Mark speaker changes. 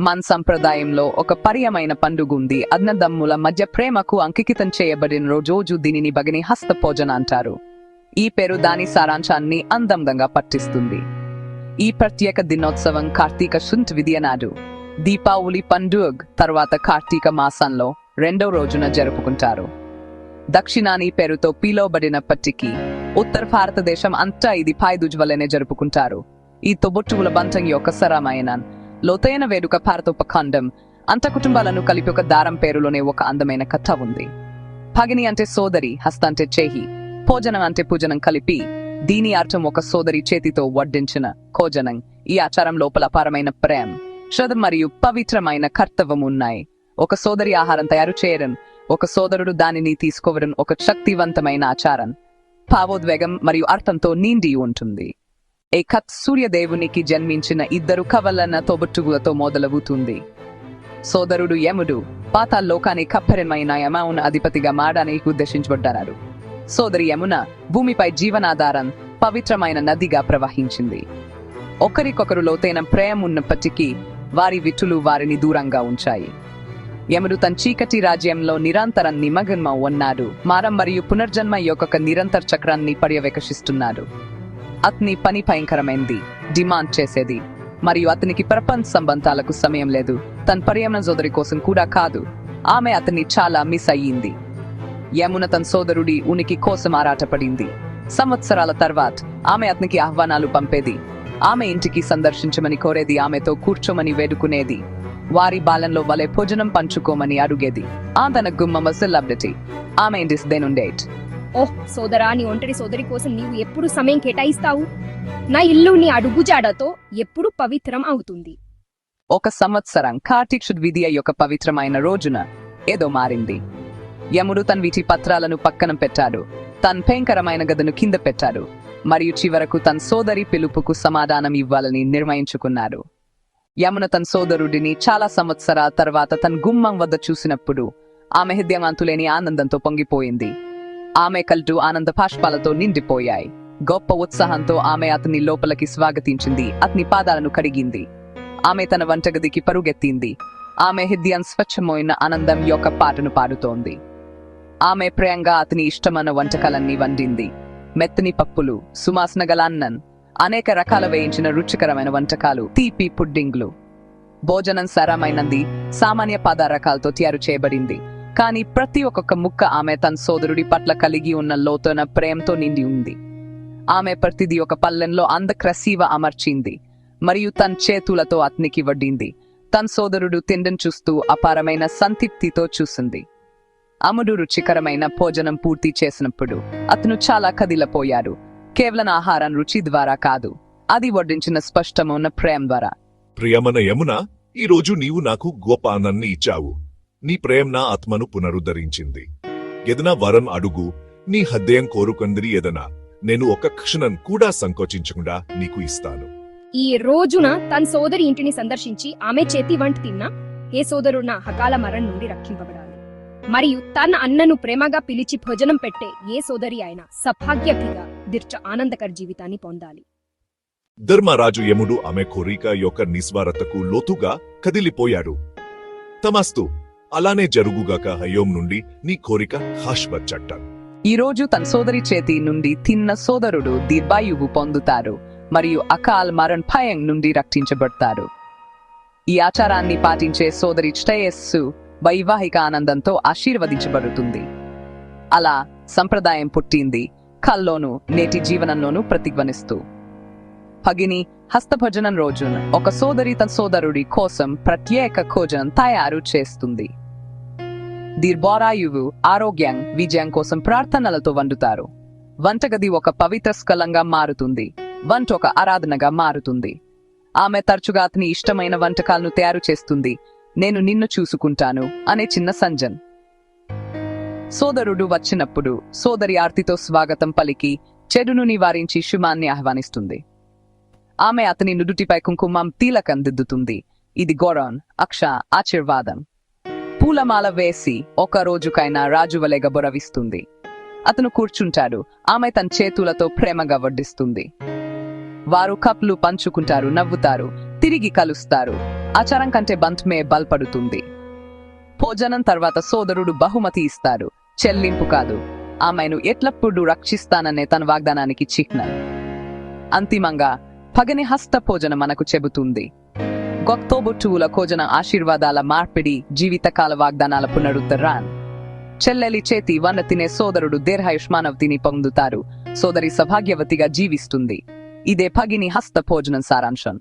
Speaker 1: మన్ సంప్రదాయంలో ఒక పర్యమైన పండుగ ఉంది. అన్నదమ్ముల మధ్య ప్రేమకు అంకితం చేయబడిన రోజు దీనిని బగిని హస్తపోజన అంటారు. ఈ పేరు దాని సారాంశాన్ని అందంగా పట్టిస్తుంది. ఈ ప్రత్యేక దినోత్సవం కార్తీక శుంఠ విద్య నాడు దీపావళి పండుగ తర్వాత కార్తీక మాసంలో రెండో రోజున జరుపుకుంటారు. దక్షిణాని పేరుతో పిలువబడినప్పటికీ ఉత్తర భారతదేశం అంతా ఇది పాయదుజ్వలనే జరుపుకుంటారు. ఈ తొబొట్టువుల బంధం యొక్క సరమైన లోతైన వేడుక భారతోపఖండం అంత కుటుంబాలను కలిపి ఒక దారం పేరులోనే ఒక అందమైన కథ ఉంది. భగిని అంటే సోదరి హస్త అంటే చేహి. భోజనం అంటే పూజనం కలిపి దీని అర్థం ఒక సోదరి చేతితో వడ్డించిన భోజనం. ఈ ఆచారం లోపల అపారమైన ప్రేమ శ్రద్ధ మరియు పవిత్రమైన కర్తవ్యం ఉన్నాయి. ఒక సోదరి ఆహారం తయారు చేయడం ఒక సోదరుడు దానిని తీసుకోవడం ఒక శక్తివంతమైన ఆచారం. భావోద్వేగం మరియు అర్థంతో నిండి ఉంటుంది. ఏకత్ సూర్యదేవునికి జన్మించిన ఇద్దరు కవలన తోబుట్టుగులతో మొదలవుతుంది. సోదరుడు యముడు పాతాల్లోకాని కప్పరమైన యమౌన్ అధిపతిగా మారడానికి ఉద్దేశించబడ్డారు. సోదరి యమున భూమిపై జీవనాధారం పవిత్రమైన నదిగా ప్రవహించింది. ఒకరికొకరు లోతైన ప్రేమ ఉన్నప్పటికీ వారి విటులు వారిని దూరంగా ఉంచాయి. యముడు తన చీకటి రాజ్యంలో నిరంతరం నిమగ్నమ ఉన్నాడు. మారం మరియు పునర్జన్మ యొక్క నిరంతర చక్రాన్ని పర్యవేక్షిస్తున్నాడు. అతని పని భయంకరమైంది. డిమాండ్ చేసేది. మరియు అతనికి ప్రపంచ సంబంధాలకు సమయం లేదు. తన పర్యావరణ సోదరి కోసం కూడా కాదు. ఆమె అతన్ని చాలా మిస్ అయ్యింది. యమున తన సోదరుడి ఉనికి కోసం ఆరాటపడింది. సంవత్సరాల తర్వాత ఆమె అతనికి ఆహ్వానాలు పంపేది. ఆమె ఇంటికి సందర్శించమని కోరేది ఆమెతో కూర్చోమని వేడుకునేది. వారి బాలంలో వలె భోజనం పంచుకోమని అడిగేది. ఆ తన గుమ్మ సెలబ్రిటీ ఆమె ఇంటిస్ దేనుండేట్
Speaker 2: ఓహ్ సోదరా నీ ఒంటరి సోదరి కోసం నీవు ఎప్పుడు సమయం కేటాయిస్తావు? నా ఇల్లు నీ అడుగుజాడతో ఎప్పుడు పవిత్రం అవుతుంది.
Speaker 1: ఒక సంవత్సరం కార్తీక్ శుద్ధ విధియ యొక్క పవిత్రమైన రోజున ఏదో మారింది. యముడు తన వీటి పత్రాలను పక్కన పెట్టాడు. తన భయంకరమైన గదను కింద పెట్టాడు. మరియు చివరకు తన సోదరి పిలుపుకు సమాధానం ఇవ్వాలని నిర్ణయించుకున్నాడు. యమున తన సోదరుడిని చాలా సంవత్సరాల తర్వాత తన గుమ్మం వద్ద చూసినప్పుడు ఆమె హృదయమంతులేని ఆనందంతో పొంగిపోయింది. ఆమె కల్టు ఆనంద పాష్పాలతో నిండిపోయాయి. గొప్ప ఉత్సాహంతో ఆమె అతని లోపలికి స్వాగతించింది. అతని పాదాలను కడిగింది. ఆమె తన వంటగదికి పరుగెత్తింది. ఆమె హృదయం స్వచ్ఛమైన ఆనందం యొక్క పాటను పాడుతోంది. ఆమె ప్రియంగా అతని ఇష్టమైన వంటకాలన్నీ వండింది. మెత్తని పప్పులు సుమాసన గల అనేక రకాల వేయించిన రుచికరమైన వంటకాలు తీపి పుడ్డింగ్లు. భోజనం సరమైనది సామాన్య పదార్థాలతో తయారు చేయబడింది. కానీ ప్రతి ఒక్కొక్క ముక్క ఆమె తన సోదరుడి పట్ల కలిగి ఉన్న లోతైన ప్రేమతో నిండి ఉంది. ఆమె ప్రతిదీ ఒక పల్లెంలో అందక్రసీవ అమర్చింది. మరియు తన చేతులతో అతనికి వడ్డింది. తన సోదరుడు తిండం చూస్తూ అపారమైన సంతృప్తితో చూసింది. అముడు రుచికరమైన భోజనం పూర్తి చేసినప్పుడు అతను చాలా కదిలపోయారు కేవలం ఆహారం రుచి ద్వారా కాదు అది వడ్డించిన స్పష్టమైన ప్రేమ ద్వారా.
Speaker 3: ప్రియమన యమున ఈరోజు నీవు నాకు గొప్ప ఆనందాన్ని ఇచ్చావు. నీ ప్రేమ నా ఆత్మను పునరుద్ధరించింది. ఎదనా వరం అడుగు నీ హృదయం కోరుకుందిరి ఎదనా. నేను ఒక క్షణం కూడా సంకోచించకుండా నీకు ఇస్తాను.
Speaker 2: ఈ రోజున తన సోదరి ఇంటిని సందర్శించి ఆమె చేతి వంట తిన్న ఏ సోదరున హకాల మరణం నుండి రక్షింపబడాలి. మరియు తన అన్నను ప్రేమగా పిలిచి భోజనం పెట్టే ఏ సోదరి అయినా సభాగ్యతిగా దీర్ఘ ఆనందకర జీవితాన్ని పొందాలి.
Speaker 3: ధర్మరాజు యముడు ఆమె కోరిక యొక్క నిస్వారతకు లోతుగా కదిలిపోయాడు. తమస్తు అలానే జరుగుగాక హయోం నుండి నీ కోరిక హాష్వచ్చట్ట
Speaker 1: ఈ రోజు తన సోదరి చేతి నుండి తిన్న సోదరుడు దీర్ఘాయువు పొందుతారు మరియు అకాల్ మరణ్ భయం నుండి రక్షించబడతారు. ఈ ఆచారాన్ని పాటించే సోదరి శ్రేయస్సు వైవాహిక ఆనందంతో ఆశీర్వదించబడుతుంది. అలా సంప్రదాయం పుట్టింది కల్లోనూ నేటి జీవనంలోనూ ప్రతిధ్వనిస్తూ. భగిని హస్తభజనం రోజున ఒక సోదరి తన సోదరుడి కోసం ప్రత్యేక భోజనం తయారు చేస్తుంది. దీర్ఘాయువు ఆరోగ్యం విజయం కోసం ప్రార్థనలతో వండుతారు. వంటగది ఒక పవిత్ర స్థలంగా మారుతుంది. వంట ఒక ఆరాధనగా మారుతుంది. ఆమె తరచుగా అతని ఇష్టమైన వంటకాలను తయారు చేస్తుంది. నేను నిన్ను చూసుకుంటాను అనే చిన్న సంజన్. సోదరుడు వచ్చినప్పుడు సోదరి ఆర్తితో స్వాగతం పలికి చెడును నివారించి శుమాన్ని ఆహ్వానిస్తుంది. ఆమె అతని నుదుటిపై కుంకుమం తీలకం దిద్దుతుంది ఇది గౌరవం అక్ష ఆశీర్వాదం. పూలమాల వేసి ఒక రోజుకైనా రాజువలే గబురవిస్తుంది. అతను కూర్చుంటాడు. ఆమె తన చేతులతో ప్రేమగా వడ్డిస్తుంది. వారు కప్లు పంచుకుంటారు నవ్వుతారు తిరిగి కలుస్తారు. ఆచారం కంటే బంత్మే బలపడుతుంది. భోజనం తర్వాత సోదరుడు బహుమతి ఇస్తారు. చెల్లింపు కాదు. ఆమెను ఎట్లప్పుడు రక్షిస్తాననే తన వాగ్దానానికి చిహ్నం. అంతిమంగా పగని హస్త భోజనం మనకు చెబుతుంది. గొక్తోబుట్టువుల భోజన ఆశీర్వాదాల మార్పిడి జీవితకాల వాగ్దానాల పునరుద్ధరాన్ చెల్లెలి చేతి వన్న తినే సోదరుడు దీర్ఘాయుష్మానవతిని పొందుతారు. సోదరి సౌభాగ్యవతిగా జీవిస్తుంది. ఇదే పగిని హస్త భోజనం సారాంశం.